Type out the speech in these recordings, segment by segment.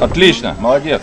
Отлично, молодец.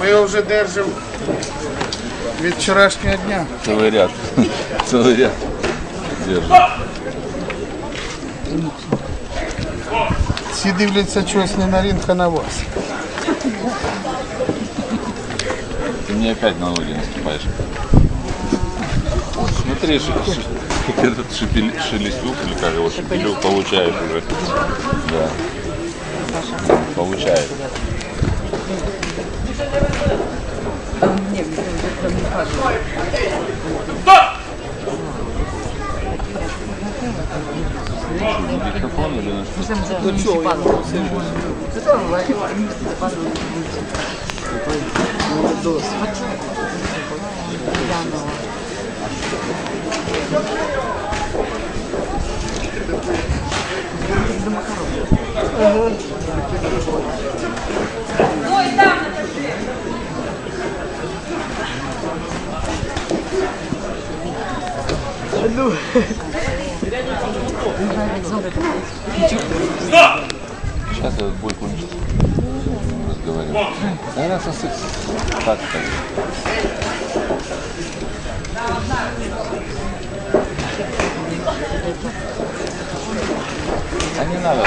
Ми його вже держимо від вчорашнього дня. Целый ряд. Целый ряд. Держи. Всі дивляться щось не на ринку, а на вас. Ты мне опять на ноги наступаешь. Смотри, ш- ш- как этот шепель- шелестюк, или как его шепелюк, получаешь уже. Да. Получает. Диктофон или на что? Сейчас этот бой кончится. Разговариваем. Да, сосык. Так, так. А не надо.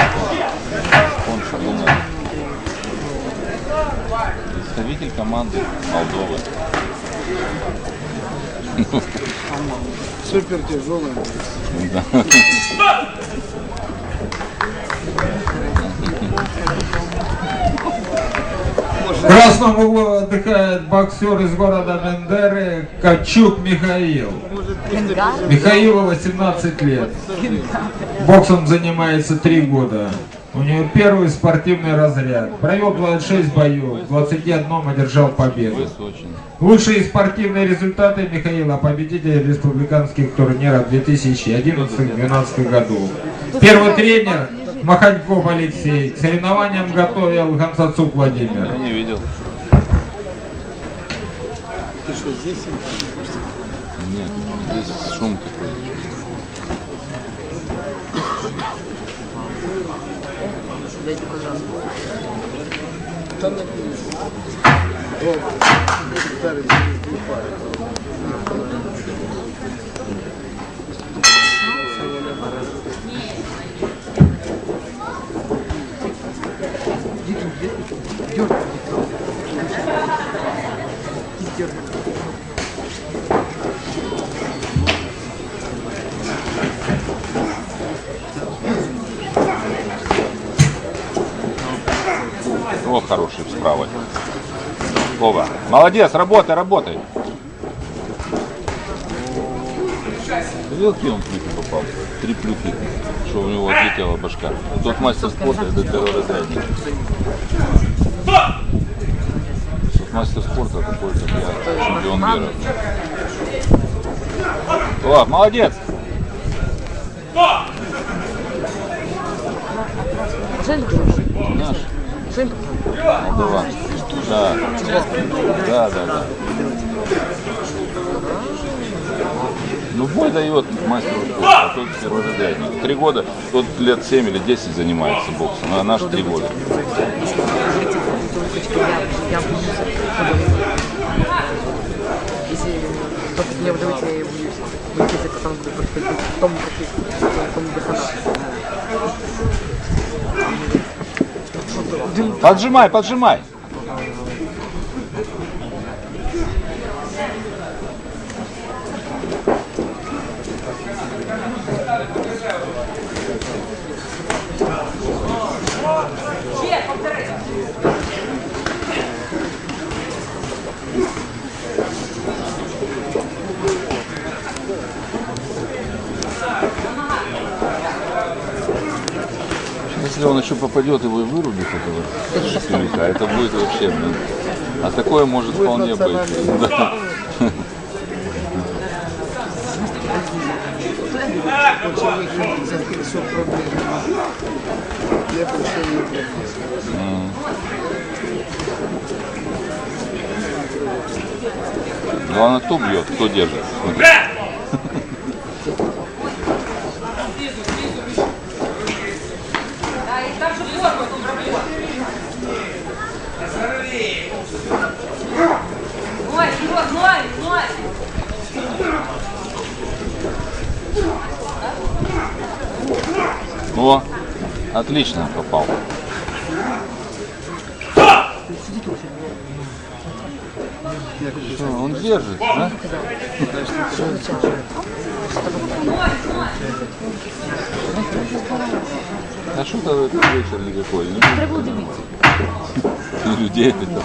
Спонсор, не надо. Представитель команды Молдовы. Супер тяжелий. Да. В красном углу отдыхает боксер из города Бендеры Качук Михаил. Михаилу 18 лет. Боксом занимается 3 года. У него первый спортивный разряд. Провел 26 боев, в 21 одержал победу. Лучшие спортивные результаты Михаила победителя республиканских турниров 2011-2012 году. Первый тренер Маханьков Алексей. К соревнованиям готовил Гамсацук Владимир. Я не видел. Ти що, здесь? Нет, здесь шум такой. Там не О, зараз дві пари. О, Оба. Молодец, работай, работай. Видел, какие он плюхи попал? Три плюхи, что у него отлетела башка. Тот мастер спорта, это перворазрядник. Тот мастер спорта такой, как я, чемпион мира. О, молодец! Наш. Молдаван. Да. Да, да, да. Ну, бой дает спорта, а тот перворазрядник. Три года, тот лет 7 или 10 занимается боксом, а наш три года. Поджимай, поджимай. Если он еще попадет, его и вырубит этого старика, это будет вообще, блин. А такое может вполне быть. Да. Очень выход за 500 рублей. Я пришел не платить. Главное, кто бьет, кто держит. О, отлично попал. Что, он держит, да? А что то этот вечер никакой? Треба людей это.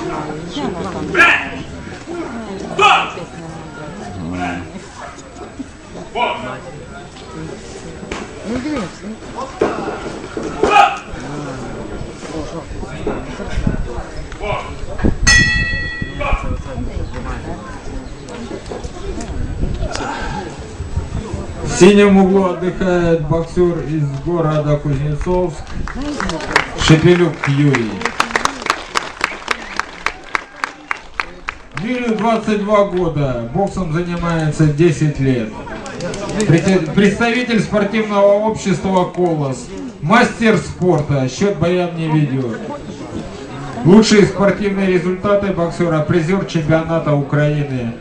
Ну. В синем углу отдыхает боксер из города Кузнецовск Шепелюк Юрий. Юрию 22 года, боксом занимается 10 лет. Пред- Представитель спортивного общества «Колос». Мастер спорта, счет боям не ведет. Лучшие спортивные результаты боксера, призер чемпионата Украины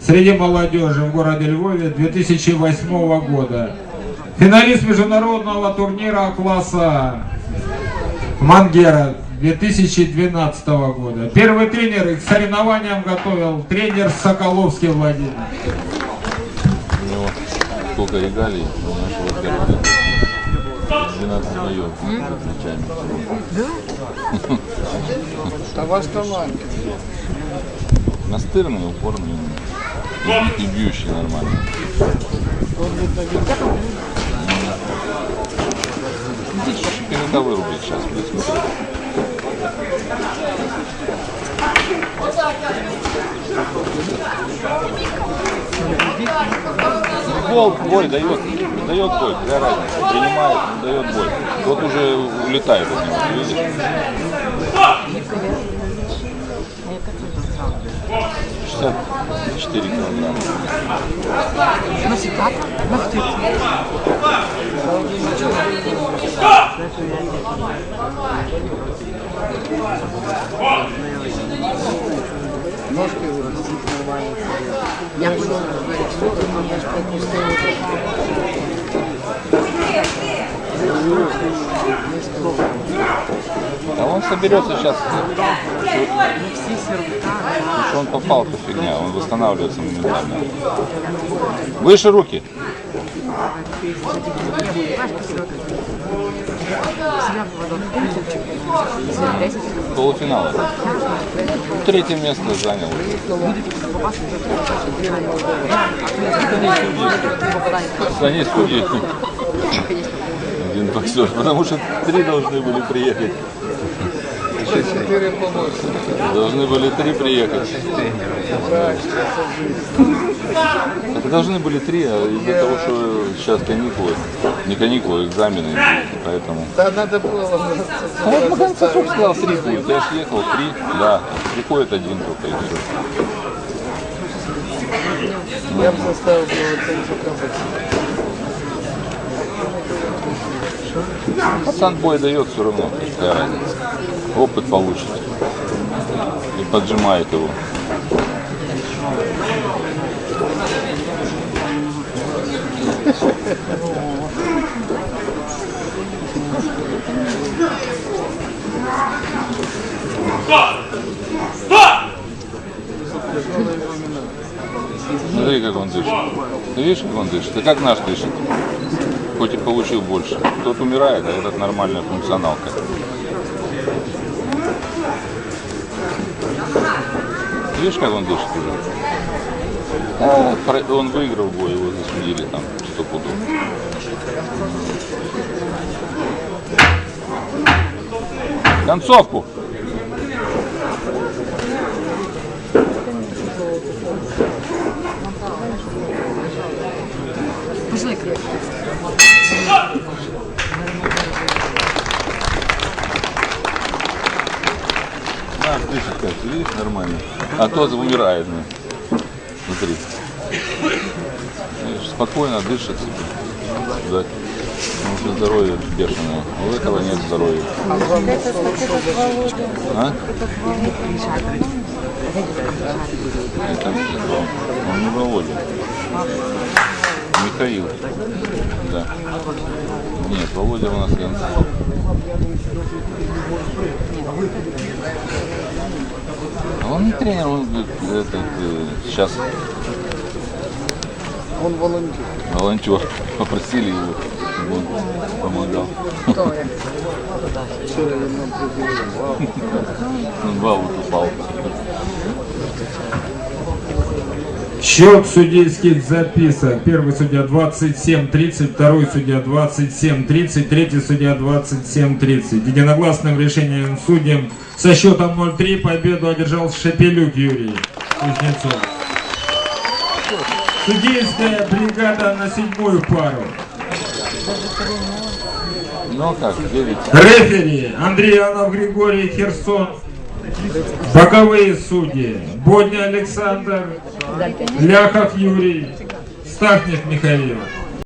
среди молодежи в городе Львове 2008 года. Финалист международного турнира класса Мангера 2012 года. Первый тренер их к соревнованиям готовил тренер Соколовский Владимир. У него сколько регалий у нашего первого. 12 боев ночами. А ваш команда? Настырный, упорный и, и бьющий нормально. Переда вырубить сейчас, блядь, смотри. Футбол бой дает, дает бой, какая разница, принимает, дает бой. Вот уже улетает от него, видишь? 64 килограмма. Носить так, носить. Ножки вырастить нормально. Я поняла, я ж пропустила. А он соберется сейчас, сервіка, что он попал, это фигня, он восстанавливается моментально. Выше руки. Знаешь, красиво как. Себя поводок, культурчик. Свет 10. Полуфинал. Третье место занял. Они судьи. Один боксер, потому что три должны были приехать. Должны были три приехать. Так должны были три, а из-за того, что сейчас каникулы, не каникулы, экзамены, поэтому. Да надо было А вот Сосок сказал, три будет. Я ж ехал, три, да. Приходит один только и все. Я бы заставил было оценку. Пацан бой дает все равно, какая разница. Опыт получит. И поджимает его. Смотри, как он дышит. Ты видишь, как он дышит? Ты как наш дышит? Хоть и получил больше. Тот умирает, а этот нормальная функционалка. Видишь, как он дышит уже? А, он выиграл бой, его засудили там сто пудов. Концовку! Пошли крик. Как, видишь, нормально. А тот умирает. ну. Смотри. Видишь, спокойно дышит себе. Да. Потому что здоровье бешеное. У этого нет здоровья. А? Это? Он не Володя. Михаил. Да. Нет, Володя у нас Янцов. А он не тренер, он э, этот, э, сейчас Он волонтер. волонтер. Попросили его, чтобы он помогал. Он в аут упал. Счет судейских записок. Первый судья 27-30, второй судья 27-30, третий судья 27-30. Единогласным решением судьям со счетом 0-3 победу одержал Шепелюк Юрий Кузнецов. Судейская бригада на седьмую пару. Ну как, 9. Рефери Андреянов Григорий Херсон. Боковые судьи Бодня Александр, Ляхов Юрий, Стахнев Михаил.